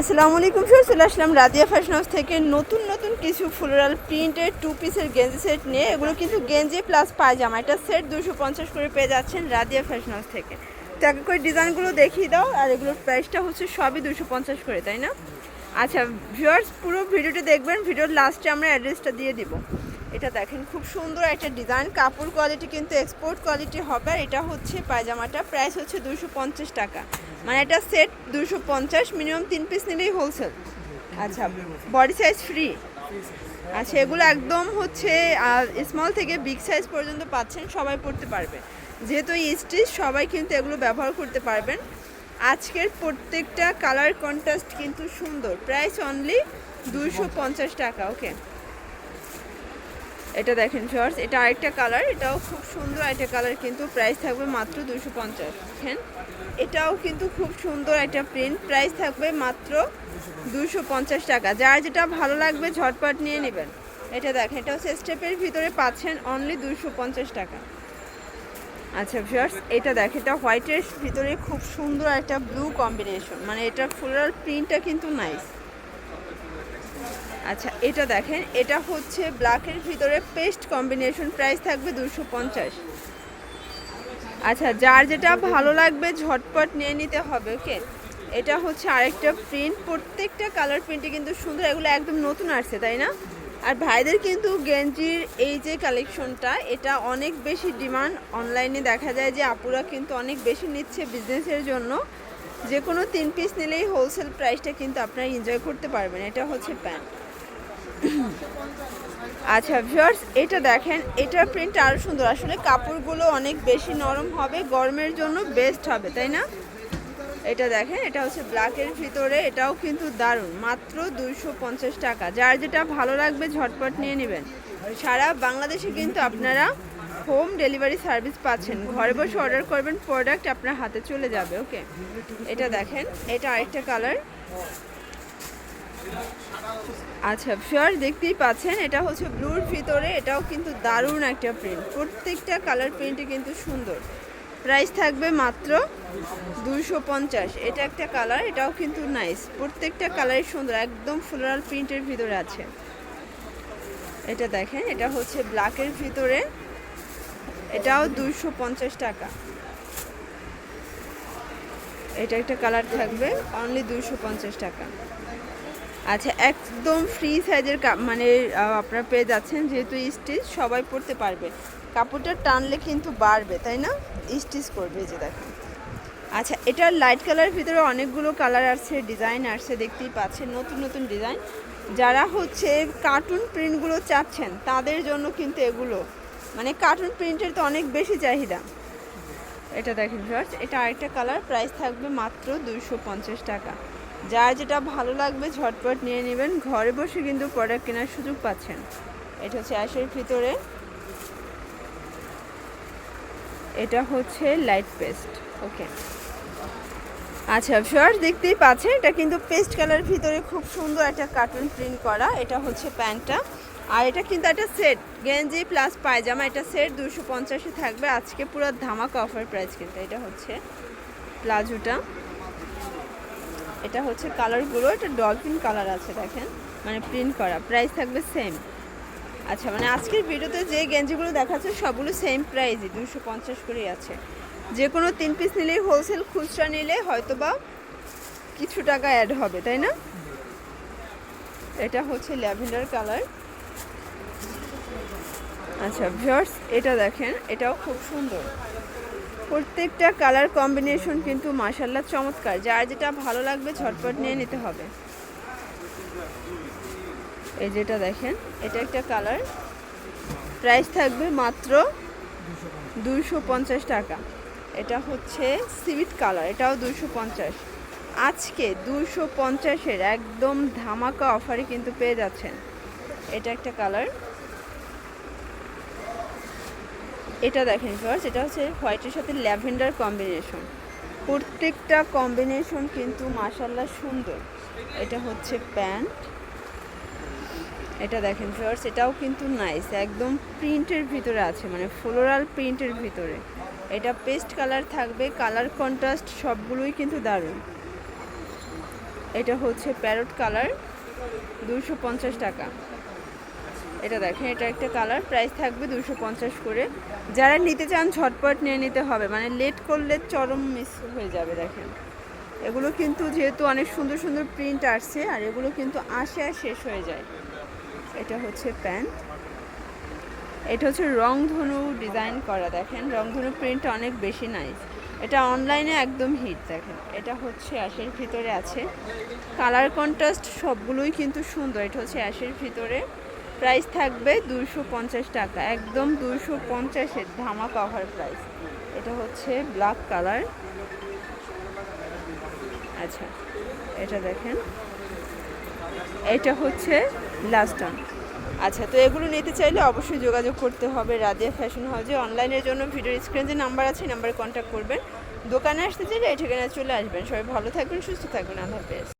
আসসালামু আলাইকুম স্যার চলে আসলাম রাদিয়া ফ্যাশন হাউস থেকে নতুন নতুন কিছু ফ্লোরাল প্রিন্টের টু পিসের গেঞ্জি সেট নিয়ে। এগুলো কিন্তু গেঞ্জি প্লাস পায়জামা। এটা সেট দুশো পঞ্চাশ করে পেয়ে যাচ্ছেন রাদিয়া ফ্যাশন হাউস থেকে। তো এক করে ডিজাইনগুলো দেখিয়ে দাও, আর এগুলোর প্রাইসটা হচ্ছে সবই দুশো পঞ্চাশ করে, তাই না? আচ্ছা ভিউয়ার্স, পুরো ভিডিওটা দেখবেন, ভিডিওর লাস্টে আমরা অ্যাড্রেসটা দিয়ে দিব। এটা দেখেন, খুব সুন্দর একটা ডিজাইন কাপড় কোয়ালিটি কিন্তু এক্সপোর্ট কোয়ালিটি হবে। আর এটা হচ্ছে পায়জামাটা প্রাইস হচ্ছে দুশো পঞ্চাশ টাকা। মানে এটা সেট দুশো পঞ্চাশ মিনিমাম তিন পিস নিলেই হোলসেল আচ্ছা বডি সাইজ ফ্রি আচ্ছা এগুলো একদম হচ্ছে স্মল থেকে বিগ সাইজ পর্যন্ত পাচ্ছেন, সবাই পড়তে পারবে। যেহেতু স্টিচ সবাই কিন্তু এগুলো ব্যবহার করতে পারবেন। আজকের প্রত্যেকটা কালার কন্ট্রাস্ট কিন্তু সুন্দর। প্রাইস অনলি দুশো পঞ্চাশ টাকা ওকে এটা দেখেন শর্টস এটা আরেকটা কালার এটাও খুব সুন্দর একটা কালার কিন্তু প্রাইস থাকবে মাত্র দুশো পঞ্চাশ। এটাও কিন্তু খুব সুন্দর একটা প্রিন্ট প্রাইস থাকবে মাত্র দুশো পঞ্চাশ টাকা। যার যেটা ভালো লাগবে ঝটপট নিয়ে নেবেন। এটা দেখেন এটা হচ্ছে স্টেপের ভিতরে পাচ্ছেন অনলি দুশো পঞ্চাশ টাকা। আচ্ছা ভিউয়ার্স এটা দেখেন, এটা হোয়াইটের ভিতরে খুব সুন্দর একটা ব্লু কম্বিনেশন মানে এটা ফ্লোরাল প্রিন্টটা কিন্তু নাইস আচ্ছা এটা দেখেন, এটা হচ্ছে ব্ল্যাকের ভিতরে পেস্ট কম্বিনেশন প্রাইস থাকবে দুশো পঞ্চাশ। আচ্ছা যার যেটা ভালো লাগবে ঝটপট নিয়ে নিতে হবে, ওকে? এটা হচ্ছে আরেকটা প্রিন্ট প্রত্যেকটা কালার প্রিন্টে কিন্তু সুন্দর, এগুলো একদম নতুন আসছে, তাই না? আর ভাইদের কিন্তু গেঞ্জির এই যে কালেকশনটা এটা অনেক বেশি ডিমান্ড অনলাইনে দেখা যায় যে আপুরা কিন্তু অনেক বেশি নিচ্ছে বিজনেসের জন্য। যে কোনো তিন পিস নিলেই হোলসেল প্রাইসটা কিন্তু আপনারা এনজয় করতে পারবেন, এটা হচ্ছে প্যান্ট আচ্ছা ভিউয়ার্স এটা দেখেন, এটার প্রিন্ট আরও সুন্দর। আসলে কাপড়গুলো অনেক বেশি নরম হবে, গরমের জন্য বেস্ট হবে, তাই না? এটা দেখেন, এটা হচ্ছে ব্ল্যাকের ভিতরে, এটাও কিন্তু দারুণ, মাত্র দুইশো পঞ্চাশ টাকা। যার যেটা ভালো লাগবে, ঝটপট নিয়ে নেবেন। সারা বাংলাদেশে কিন্তু আপনারা হোম ডেলিভারি সার্ভিস পাচ্ছেন। ঘরে বসে অর্ডার করবেন প্রোডাক্ট আপনার হাতে চলে যাবে ওকে এটা দেখেন, এটা আরেকটা কালার আচ্ছা ফিওর দেখতেই পাচ্ছেন, এটা হচ্ছে ব্লুর ভিতরে, এটাও কিন্তু দারুণ একটা প্রিন্ট প্রত্যেকটা কালার প্রিন্টই কিন্তু সুন্দর। প্রাইস থাকবে মাত্র দুশো পঞ্চাশ। এটা একটা কালার এটাও কিন্তু নাইস প্রত্যেকটা কালারই সুন্দর, একদম ফ্লোরাল প্রিন্টের ভিতরে আছে। এটা দেখেন, এটা হচ্ছে ব্ল্যাকের ভিতরে, এটাও দুশো পঞ্চাশ টাকা। এটা একটা কালার থাকবে অনলি দুশো পঞ্চাশ টাকা। আচ্ছা একদম ফ্রি সাইজের মানে আপনারা পেয়ে যাচ্ছেন। যেহেতু স্টিচ সবাই পরতে পারবে। কাপড়টা টানলে কিন্তু বাড়বে, তাই না? স্টিচ করবে যে দেখেন। আচ্ছা এটার লাইট কালারের ভিতরে অনেকগুলো কালার আসছে ডিজাইন আসছে, দেখতেই পাচ্ছেন। নতুন নতুন ডিজাইন যারা হচ্ছে কার্টুন প্রিন্টগুলো চাচ্ছেন, তাদের জন্য কিন্তু এগুলো। মানে কার্টুন প্রিন্টের তো অনেক বেশি চাহিদা। এটা দেখেন ভিউয়ার্স এটা আরেকটা কালার প্রাইস থাকবে মাত্র দুইশো পঞ্চাশ টাকা। যার যেটা ভালো লাগবে ঝটপট নিয়ে নেবেন। ঘরে বসে কিন্তু প্রোডাক্ট কেনার সুযোগ পাচ্ছেন। এটা হচ্ছে অ্যাশের ভিতরে। এটা হচ্ছে লাইট পেস্ট ওকে আচ্ছা ভিউয়ার্স দেখতেই পাচ্ছেন, এটা কিন্তু পেস্ট কালার ভিতরে খুব সুন্দর একটা কার্টুন প্রিন্ট করা। এটা হচ্ছে প্যান্টটা। আর এটা কিন্তু একটা সেট গেঞ্জি প্লাস পায়জামা, এটা সেট দুশো পঞ্চাশে থাকবে। আজকে পুরো ধামাকা অফার প্রাইস কিন্তু এটা হচ্ছে প্লাজোটা এটা হচ্ছে কালারগুলো এটা ডলফিন কালার আছে, দেখেন। মানে প্রিন্ট করা প্রাইস থাকবে সেম আচ্ছা মানে আজকের ভিডিওতে যে গেঞ্জিগুলো দেখাচ্ছে, সবগুলো সেম প্রাইসই দুশো পঞ্চাশ করেই আছে। যে কোনো তিন পিস নিলেই হোলসেল খুচরা নিলে হয়তো বা কিছু টাকা অ্যাড হবে, তাই না? এটা হচ্ছে ল্যাভেন্ডার কালার। আচ্ছা ভিউয়ার্স এটা দেখেন, এটাও খুব সুন্দর। প্রত্যেকটা কালার কম্বিনেশন কিন্তু মাসাল্লাহ চমৎকার। যার যেটা ভালো লাগবে ঝটপট নিয়ে নিতে হবে। এই যেটা দেখেন, এটা একটা কালার প্রাইস থাকবে মাত্র দুইশো পঞ্চাশ টাকা। এটা হচ্ছে সিভিট কালার এটাও দুইশো পঞ্চাশ। আজকে দুইশো পঞ্চাশের একদম ধামাকা অফারে কিন্তু পেয়ে যাচ্ছেন। এটা একটা কালার এটা দেখেন ফার্স্ট এটা হচ্ছে হোয়াইটের সাথে ল্যাভেন্ডার কম্বিনেশন প্রত্যেকটা কম্বিনেশন কিন্তু মাসাল্লাহ সুন্দর। এটা হচ্ছে প্যান্ট। এটা দেখেন ফার্স্ট এটাও কিন্তু নাইস একদম প্রিন্টের ভিতরে আছে মানে ফ্লোরাল প্রিন্টের ভিতরে। এটা পেস্ট কালার থাকবে কালার কন্ট্রাস্ট সবগুলোই কিন্তু দারুণ। এটা হচ্ছে প্যারট কালার দুশো টাকা। এটা দেখেন, এটা একটা কালার। প্রাইস থাকবে দুশো পঞ্চাশ করে। যারা নিতে চান, ঝটপট নিয়ে নিতে হবে। মানে লেট করলে চরম মিস হয়ে যাবে, দেখেন। এগুলো কিন্তু যেহেতু অনেক সুন্দর সুন্দর প্রিন্ট আসছে, আর এগুলো কিন্তু আসে আর শেষ হয়ে যায়। এটা হচ্ছে প্যান্ট। এটা হচ্ছে রংধনু ডিজাইন করা, দেখেন। রংধনু প্রিন্ট অনেক বেশি নাইস এটা অনলাইনে একদম হিট দেখেন। এটা হচ্ছে অ্যাশের ভিতরে আছে। কালার কন্ট্রাস্ট সবগুলোই কিন্তু সুন্দর। এটা হচ্ছে অ্যাশের ভিতরে। প্রাইস থাকবে দুশো পঞ্চাশ টাকা, একদম দুশো পঞ্চাশের ধামা কভার প্রাইস এটা হচ্ছে ব্ল্যাক কালার আচ্ছা এটা দেখেন। এটা হচ্ছে লাস্ট অন আচ্ছা তো এগুলো নিতে চাইলে অবশ্যই যোগাযোগ করতে হবে রাদিয়া ফ্যাশন হাউজে অনলাইনের জন্য ভিডিও স্ক্রিন যে নাম্বার আছে নাম্বারে কন্ট্যাক্ট করবেন। দোকানে আসতে চাইলে এই ঠিকানায় চলে আসবেন। সবাই ভালো থাকবেন, সুস্থ থাকবেন। আল্লাহ হাফেজ।